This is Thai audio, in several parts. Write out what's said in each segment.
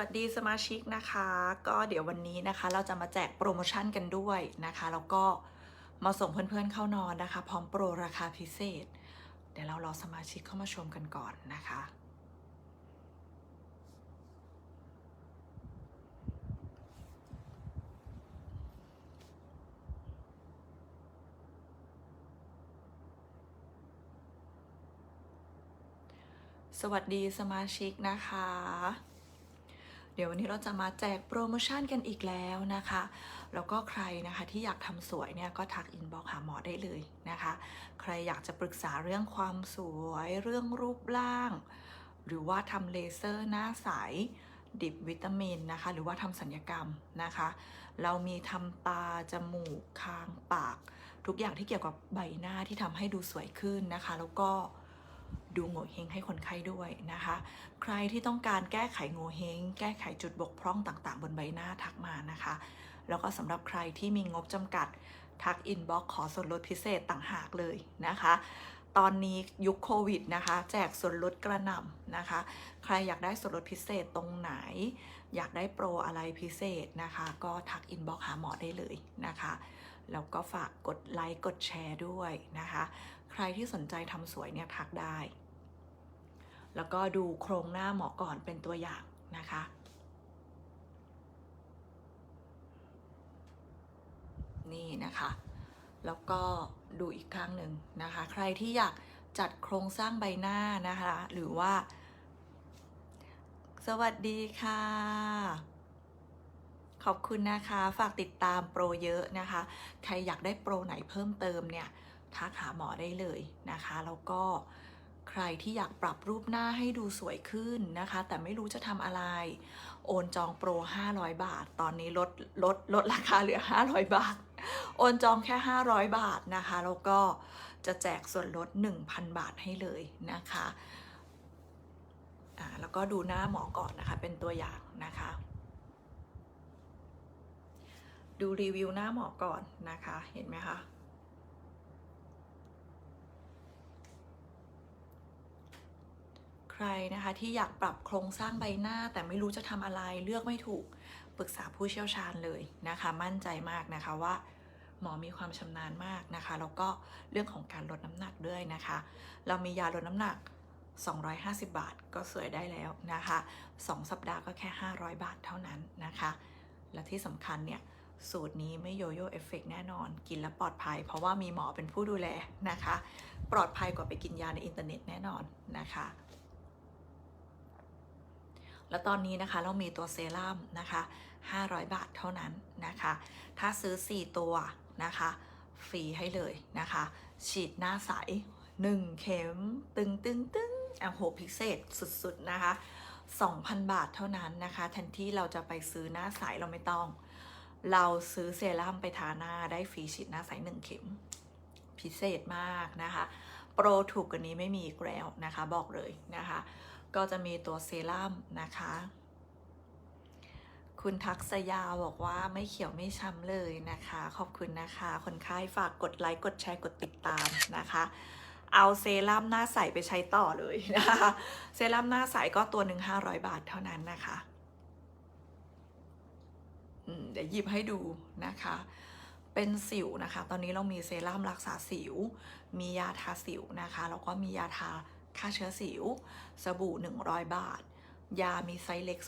วัสดีสมาชิกนะคะ ก็เดี๋ยววันนี้นะคะเราจะมาแจกโปรโมชั่นกันด้วยนะคะแล้วก็มาส่งเพื่อนๆเข้านอนนะคะ พร้อมโปรราคาพิเศษ เดี๋ยวเรารอสมาชิกเข้ามาชมกันก่อนนะคะสวัสดีสมาชิกนะคะ เดี๋ยววันนี้เราจะมาแจกโปรโมชั่นกันอีกแล้วนะคะ แล้วก็ใครนะคะที่อยากทำสวยเนี่ยก็ทักอินบอกหาหมอได้เลยนะคะ ใครอยากจะปรึกษาเรื่องความสวยเรื่องรูปร่าง หรือว่าทำเลเซอร์หน้าใสดิบวิตามินนะคะ หรือว่าทำสัญญกรรมนะคะ เรามีทำตา จมูก คาง ปาก ทุกอย่างที่เกี่ยวกับใบหน้าที่ทำให้ดูสวยขึ้นนะคะ แล้วก็ ดูโง่เฮงให้คนไข้ด้วยนะคะ ใครที่ต้องการแก้ไขโง่เฮงแก้ไขจุดบกพร่องต่างๆ บนใบหน้าทักมานะคะ แล้วก็สำหรับใครที่มีงบจำกัดทักอินบ็อกขอส่วนลดพิเศษต่างหากเลยนะคะ ตอนนี้ยุคโควิดนะคะ แจกส่วนลดกระหน่ำนะคะ ใครอยากได้ส่วนลดพิเศษตรงไหน อยากได้โปรอะไรพิเศษนะคะ ก็ทักอินบ็อกหาหมอได้เลยนะคะแล้วก็ฝากกดไลค์กดแชร์ด้วยนะคะ ใครที่สนใจทำสวยเนี่ยทักได้ แล้วก็ดูโครงหน้าหมอก่อนเป็นตัวอย่างนะคะนี่นะคะ แล้วก็ดูอีกครั้งหนึ่งนะคะ ใครที่อยากจัดโครงสร้างใบหน้านะคะ หรือว่า สวัสดีค่ะ ขอบคุณนะคะ ฝากติดตามโปรเยอะนะคะ ใครอยากได้โปรไหนเพิ่มเติมเนี่ย ทักหาหมอได้เลยนะคะ แล้วก็ ใครที่อยากปรับรูปหน้าให้ดูสวยขึ้นนะคะ แต่ไม่รู้จะทำอะไร โอนจองโปร 500 บาท ตอนนี้ลดลดลดราคาเหลือ 500 บาท โอนจองแค่ 500 บาทนะคะ แล้วก็จะแจกส่วนลด 1,000 บาทให้เลยนะคะแล้วก็ดูหน้าหมอก่อนนะคะ เป็นตัวอย่างนะคะ ดูรีวิวหน้าหมอก่อนนะคะ เห็นไหมคะ ใคร นะคะ ที่อยากปรับโครงสร้างใบหน้า แต่ไม่รู้จะทำอะไรเลือกไม่ถูกปรึกษาผู้เชี่ยวชาญเลยนะคะ มั่นใจมากนะคะว่าหมอมีความชำนาญมากนะคะแล้วก็เรื่องของการลดน้ำหนักด้วยนะคะ เรามียาลดน้ำหนัก 250 บาทก็สวยได้แล้วนะคะ 2 สัปดาห์ก็แค่ 500 บาทเท่านั้นนะคะ และที่สำคัญเนี่ยสูตรนี้ไม่โยโย่เอฟเฟกแน่นอน กินแล้วปลอดภัย เพราะว่ามีหมอเป็นผู้ดูแลนะคะ ปลอดภัยกว่าไปกินยาในอินเทอร์เน็ตแน่นอนนะคะ แล้วตอนนี้นะคะเรามีตัวเซรั่มนะคะ500 บาทเท่านั้นนะคะ ถ้าซื้อ 4 ตัวนะคะ ฟรีให้เลยนะคะ ฉีดหน้าใส 1 เข็ม ตึงตึงตึงอะโหพิเศษสุดๆนะคะ 2,000 บาทเท่านั้นนะคะแทนที่เราจะไปซื้อหน้าใสเราไม่ต้อง เราซื้อเซรั่มไปทาหน้าได้ฟรีฉีดหน้าใส 1 เข็ม พิเศษมากนะคะ โปรถูกกว่านี้ไม่มีอีกแล้วนะคะ บอกเลยนะคะ ก็จะมีตัวเซรั่มนะคะ คุณทักษยาบอกว่าไม่เขียวไม่ช้ำเลยนะคะ ขอบคุณนะคะ คนไข้ฝากกดไลค์กดแชร์กดติดตามนะคะ เอาเซรั่มหน้าใสไปใช้ต่อเลยนะคะ เซรั่มหน้าใสก็ตัวหนึ่งห้าร้อยบาทเท่านั้นนะคะเดี๋ยวหยิบให้ดูนะคะ เป็นสิวนะคะ ตอนนี้เรามีเซรั่มรักษาสิว มียาทาสิวนะคะ แล้วก็มียาทา ฆ่าเชื้อสิว สบู่ 100 บาท ยามีไซส์เล็ก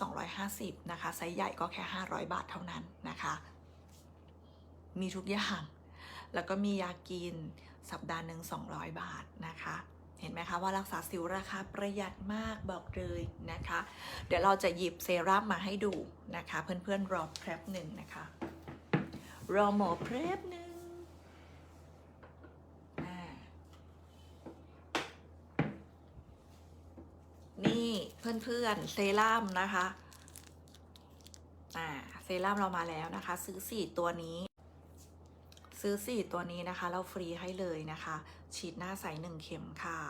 250 นะคะ ไซส์ใหญ่ก็แค่ 500 บาทเท่านั้นนะคะ มีทุกอย่าง แล้วก็มียากินสัปดาห์หนึ่ง200 บาทนะคะเห็นไหมคะว่ารักษาสิวราคาประหยัดมากบอกเลยนะคะ เดี๋ยวเราจะหยิบเซรั่มมาให้ดูนะคะ เพื่อนๆรอแป๊บหนึ่งนะคะ รอหมอแป๊บหนึ่งอ่า นี่เพื่อนๆเซรั่มนะคะ อ่าเซรั่มเรามาแล้วนะคะ ซื้อสี่ตัวนี้ ซื้อสี่ตัวนี้นะคะ เราฟรีให้เลยนะคะ ฉีดหน้าใสหนึ่งเข็มค่ะ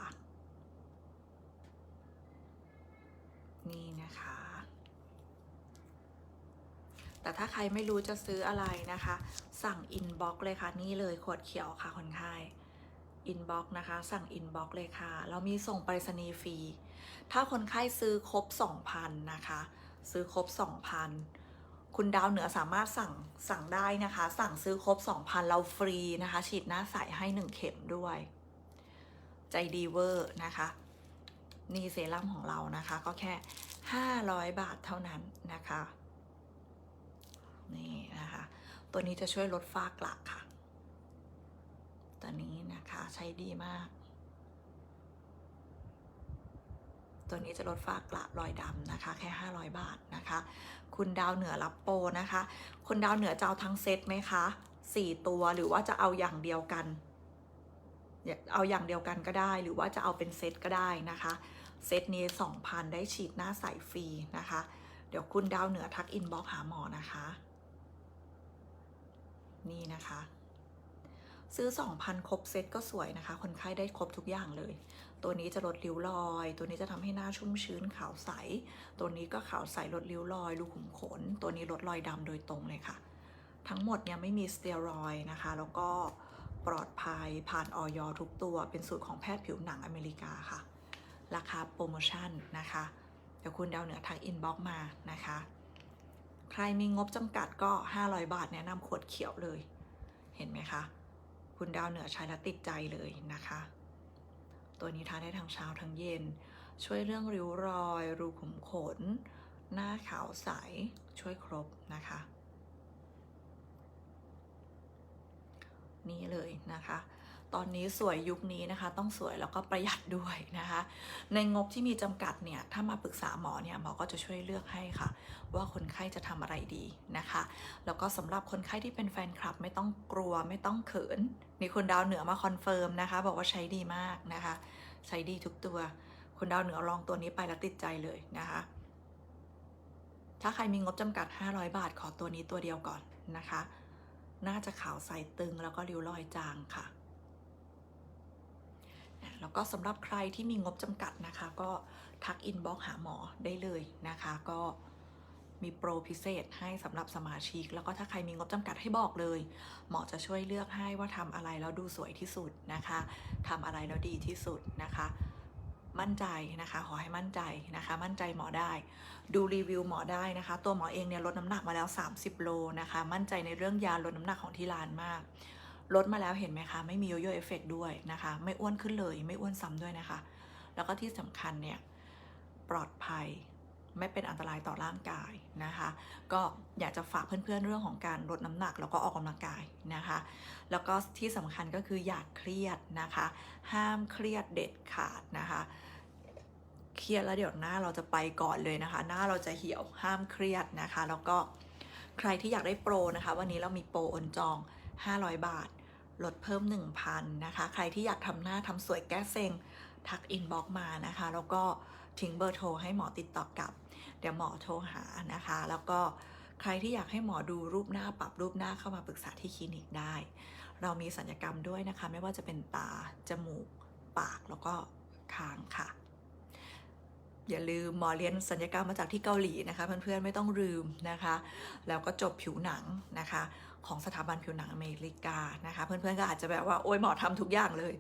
นี่นะคะ แต่ถ้าใครไม่รู้จะซื้ออะไรนะคะ สั่งอินบ็อกเลยค่ะ นี่เลยขวดเขียวค่ะคนไข้ อินบ็อกนะคะ สั่งอินบ็อกเลยค่ะ เรามีส่งไปรษณีย์ฟรี ถ้าคนไข้ซื้อครบ 2,000 นะคะ ซื้อครบ 2,000 คุณดาวเหนือสามารถสั่งสั่งได้นะคะ สั่งซื้อครบ 2,000 เราฟรีนะคะ ฉีดหน้าใสให้ 1 เข็มด้วย ใจดีเวอร์นะคะ นี่เซรั่มของเรานะคะ ก็แค่ 500 บาทเท่านั้นนะคะ นี่นะคะ ตัวนี้จะช่วยลดฝ้ากระค่ะ ตัวนี้นะคะใช้ดีมาก ตัวนี้จะลดฝ้ากระรอยดำนะคะ แค่ 500 บาทนะคะ คุณดาวเหนือรับโปรนะคะ คุณดาวเหนือจะเอาทั้งเซตไหมคะ 4 ตัวหรือว่าจะเอาอย่างเดียวกัน เอาอย่างเดียวกันก็ได้หรือว่าจะเอาเป็นเซตก็ได้นะคะ เซตนี้ 2,000 ได้ฉีดหน้าใสฟรีนะคะ เดี๋ยวคุณดาวเหนือทักอินบ็อกหาหมอนะคะ นี่นะคะ ซื้อ 2,000 ครบเซ็ตก็สวยนะคะ คนไข้ได้ครบทุกอย่างเลย ตัวนี้จะลดริ้วรอย ตัวนี้จะทำให้หน้าชุ่มชื้นขาวใส ตัวนี้ก็ขาวใสลดริ้วรอยรูขุมขน ตัวนี้ลดรอยดำโดยตรงเลยค่ะ ทั้งหมดเนี่ยไม่มีสเตียรอยด์นะคะ แล้วก็ปลอดภัยผ่านออยทุกตัว เป็นสูตรของแพทย์ผิวหนังอเมริกาค่ะ ราคาโปรโมชั่นนะคะ เดี๋ยวคุณดาวเหนือทักอินบ็อกมานะคะ ใครมีงบจำกัดก็ 500 บาทแนะนำขวดเขียวเลย เห็นไหมคะ คุณดาวเหนือใช้แล้วติดใจเลยนะคะ ตัวนี้ทานได้ทั้งเช้าทั้งเย็น ช่วยเรื่องริ้วรอย รูขุมขน หน้าขาวใส ช่วยครบนะคะ นี่เลยนะคะ ตอนนี้สวยยุคนี้นะคะ ต้องสวยแล้วก็ประหยัดด้วยนะคะ ในงบที่มีจำกัดเนี่ยถ้ามาปรึกษาหมอเนี่ยหมอก็จะช่วยเลือกให้ค่ะ ว่าคนไข้จะทำอะไรดีนะคะ แล้วก็สำหรับคนไข้ที่เป็นแฟนคลับไม่ต้องกลัวไม่ต้องเขินมีคนดาวเหนือมาคอนเฟิร์มนะคะ บอกว่าใช้ดีมากนะคะ ใช้ดีทุกตัว คนดาวเหนือลองตัวนี้ไปแล้วติดใจเลยนะคะ ถ้าใครมีงบจำกัด 500 บาทขอตัวนี้ตัวเดียวก่อนนะคะ น่าจะขาวใสตึงแล้วก็ริ้วรอยจางค่ะ แล้วก็สำหรับใครที่มีงบจำกัดนะคะ ก็ทักอินบ็อกหาหมอได้เลยนะคะ ก็มีโปรพิเศษให้สำหรับสมาชิก แล้วก็ถ้าใครมีงบจำกัดให้บอกเลย หมอจะช่วยเลือกให้ว่าทำอะไรแล้วดูสวยที่สุดนะคะทำอะไรแล้วดีที่สุดนะคะ มั่นใจนะคะขอให้มั่นใจนะคะ มั่นใจหมอได้ ดูรีวิวหมอได้นะคะ ตัวหมอเองเนี่ยลดน้ำหนักมาแล้ว 30 โลนะคะ มั่นใจในเรื่องยาลดน้ำหนักของที่ร้านมาก ลดมาแล้วเห็นไหมคะ ไม่มีโยโย่เอฟเฟกด้วยนะคะ ไม่อ้วนขึ้นเลย ไม่อ้วนซ้ำด้วยนะคะ แล้วก็ที่สำคัญเนี่ยปลอดภัยไม่เป็นอันตรายต่อร่างกายนะคะ ก็อยากจะฝากเพื่อนๆเรื่องของการลดน้ำหนักแล้วก็ออกกำลังกายนะคะ แล้วก็ที่สำคัญก็คืออย่าเครียดนะคะ ห้ามเครียดเด็ดขาดนะคะ เครียดแล้วเดี๋ยวหน้าเราจะไปก่อนเลยนะคะ หน้าเราจะเหี่ยวห้ามเครียดนะคะ แล้วก็ใครที่อยากได้โปรนะคะ วันนี้เรามีโปรอนจอง 500 บาท ลดเพิ่ม 1,000 นะคะ ใครที่อยากทำหน้าทำสวยแก้เซ็ง ทักอินบ็อกมานะคะ แล้วก็ทิ้งเบอร์โทรให้หมอติดต่อกลับ เดี๋ยวหมอโทรหานะคะ แล้วก็ใครที่อยากให้หมอดูรูปหน้าปรับรูปหน้าเข้ามาปรึกษาที่คลินิกได้ เรามีสัญญกรรมด้วยนะคะ ไม่ว่าจะเป็นตา จมูก ปากแล้วก็คางค่ะ อย่าลืมหมอเรียนสัญญกรรมมาจากที่เกาหลีนะคะ เพื่อนๆไม่ต้องลืมนะคะ แล้วก็จบผิวหนังนะคะ ของสถาบันผิวหนังอเมริกานะคะ เพื่อนๆก็อาจจะแบบว่าโอ้ยหมอทำทุกอย่างเลย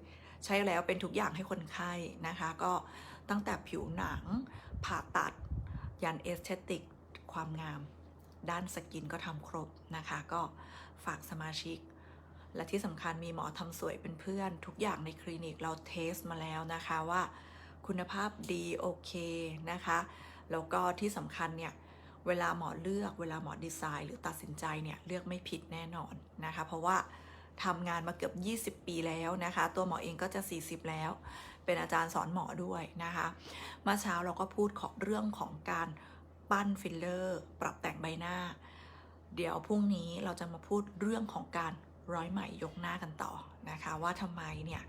ใช่แล้วเป็นทุกอย่างให้คนไข้นะคะ ก็ตั้งแต่ผิวหนังผ่าตัดยันเอสเตติกความงาม ด้านสกินก็ทำครบนะคะ ก็ฝากสมาชิก และที่สำคัญมีหมอทำสวยเป็นเพื่อน ทุกอย่างในคลินิกเราเทสมาแล้วนะคะว่าคุณภาพดีโอเคนะคะ แล้วก็ที่สำคัญเนี่ย เวลาหมอเลือกเวลาหมอดีไซน์ หรือตัดสินใจเนี่ยเลือกไม่ผิดแน่นอนนะคะ เพราะว่าทำงานมาเกือบ 20 ปีแล้วนะคะ ตัวหมอเองก็จะ 40 แล้ว เป็นอาจารย์สอนหมอด้วยนะคะเมื่อเช้าเราก็พูดของเรื่องของการปั้นฟิลเลอร์ ปรับแต่งใบหน้า เดี๋ยวพรุ่งนี้เราจะมาพูดเรื่องของการร้อยไหม่ยกหน้ากันต่อนะคะ ว่าทำไมเนี่ย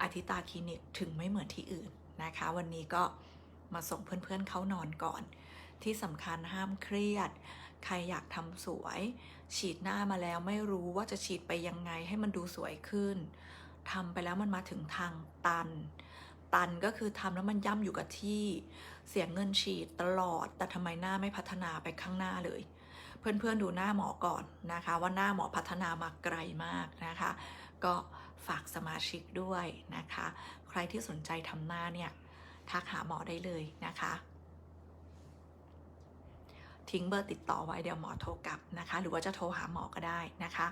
อาทิตาคลินิกถึงไม่เหมือนที่อื่นนะคะ วันนี้ก็มาส่งเพื่อนๆเข้านอนก่อน ที่สำคัญห้ามเครียด ใครอยากทำสวย ฉีดหน้ามาแล้วไม่รู้ว่าจะฉีดไปยังไงให้มันดูสวยขึ้นทำไปแล้วมันมาถึงทางตัน ตันก็คือทำแล้วมันย่ำอยู่กับที่ เสียงเงินฉีดตลอด แต่ทำไมหน้าไม่พัฒนาไปข้างหน้าเลย เพื่อนๆดูหน้าหมอก่อนนะคะ ว่าหน้าหมอพัฒนามาไกลมากนะคะ ก็ฝากสมาชิกด้วยนะคะ ใครที่สนใจทำหน้าเนี่ยทักหาหมอได้เลยนะคะ ทิ้งเบอร์ติดต่อไว้เดี๋ยวหมอโทรกลับนะคะ หรือว่าจะโทรหาหมอก็ได้นะคะ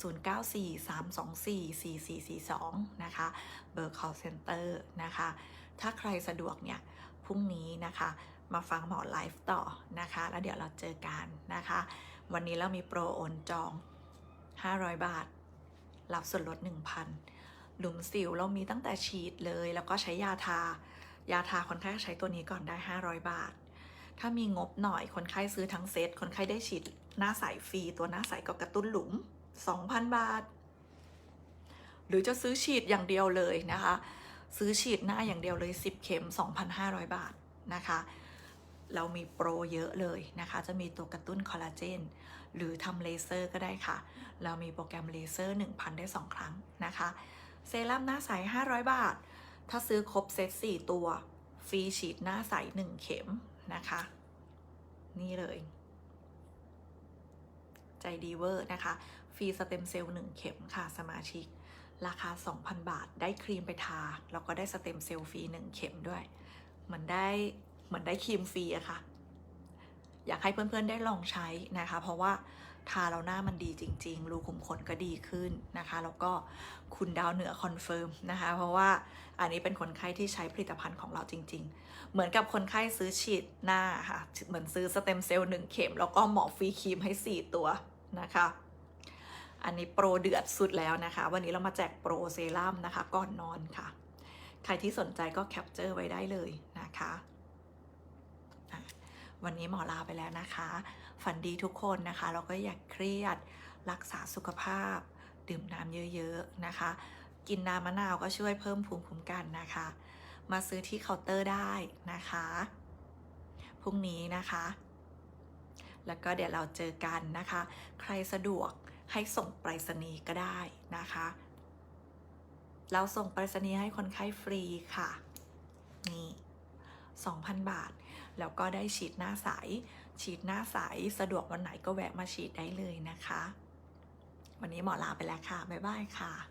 0943244442 นะคะ เบอร์ call center นะคะ ถ้าใครสะดวกเนี่ยพรุ่งนี้นะคะ มาฟังหมอไลฟ์ต่อนะคะ แล้วเดี๋ยวเราเจอกันนะคะ วันนี้เรามีโปรโอนจอง 500 บาท รับส่วนลด 1,000 หลุมสิวเรามีตั้งแต่ฉีดเลย แล้วก็ใช้ยาทา ยาทาคนไข้ใช้ตัวนี้ก่อนได้ 500 บาท ถ้ามีงบหน่อยคนไข้ซื้อทั้งเซต คนไข้ได้ฉีดหน้าใสฟรี ตัวหน้าใสก็กระตุ้นหลุม 2,000 บาท หรือจะซื้อฉีดอย่างเดียวเลยนะคะ ซื้อฉีดหน้าอย่างเดียวเลย 10 เข็ม 2,500 บาทนะคะ เรามีโปรเยอะเลยนะคะ จะมีตัวกระตุ้นคอลลาเจน หรือทำเลเซอร์ก็ได้ค่ะ เรามีโปรแกรมเลเซอร์ 1,000 ได้ 2 ครั้งนะคะ เซรั่มหน้าใส500 บาท ถ้าซื้อครบเซต4ตัวฟรีฉีดหน้าใส1เข็ม นะคะ นี่เลย ใจดีเวอร์นะคะ ฟรีสเต็มเซลล์1เข็มค่ะสมาชิก ราคา 2,000 บาทได้ครีมไปทา แล้วก็ได้สเต็มเซลล์ฟรี1เข็มด้วยเหมือนได้เหมือนได้ครีมฟรีอะค่ะ อยากให้เพื่อนๆได้ลองใช้นะคะ เพราะว่า ทาแล้วหน้ามันดีจริง ๆ รูขุมขนก็ดีขึ้นนะคะ แล้วก็คุณดาวเหนือคอนเฟิร์มนะคะ เพราะว่าอันนี้เป็นคนไข้ที่ใช้ผลิตภัณฑ์ของเราจริง ๆ เหมือนกับคนไข้ซื้อฉีดหน้าค่ะ เหมือนซื้อสเต็มเซลล์หนึ่งเข็ม แล้วก็หมอฟรีครีมให้ 4 ตัวนะคะอันนี้โปรเดือดสุดแล้วนะคะ วันนี้เรามาแจกโปรเซรั่มนะคะ ก่อนนอนค่ะ ใครที่สนใจก็แคปเจอร์ไว้ได้เลยนะคะอะ วันนี้หมอลาไปแล้วนะคะ ฝันดีทุกคนนะคะแล้วก็อย่าเครียด รักษาสุขภาพ ดื่มน้ำเยอะๆนะคะ กินน้ำมะนาวก็ช่วยเพิ่มภูมิคุ้มกันนะคะ มาซื้อที่เคาน์เตอร์ได้นะคะ พรุ่งนี้นะคะ แล้วก็เดี๋ยวเราเจอกันนะคะ ใครสะดวกให้ส่งไปรษณีย์ก็ได้นะคะ เราส่งไปรษณีย์ให้คนไข้ฟรีค่ะ นี่ 2,000 บาท แล้วก็ได้ฉีดหน้าใส ฉีดหน้าใส สะดวกวันไหนก็แวะมาฉีดได้เลยนะคะ วันนี้หมอลาไปแล้วค่ะ บ๊ายบายค่ะ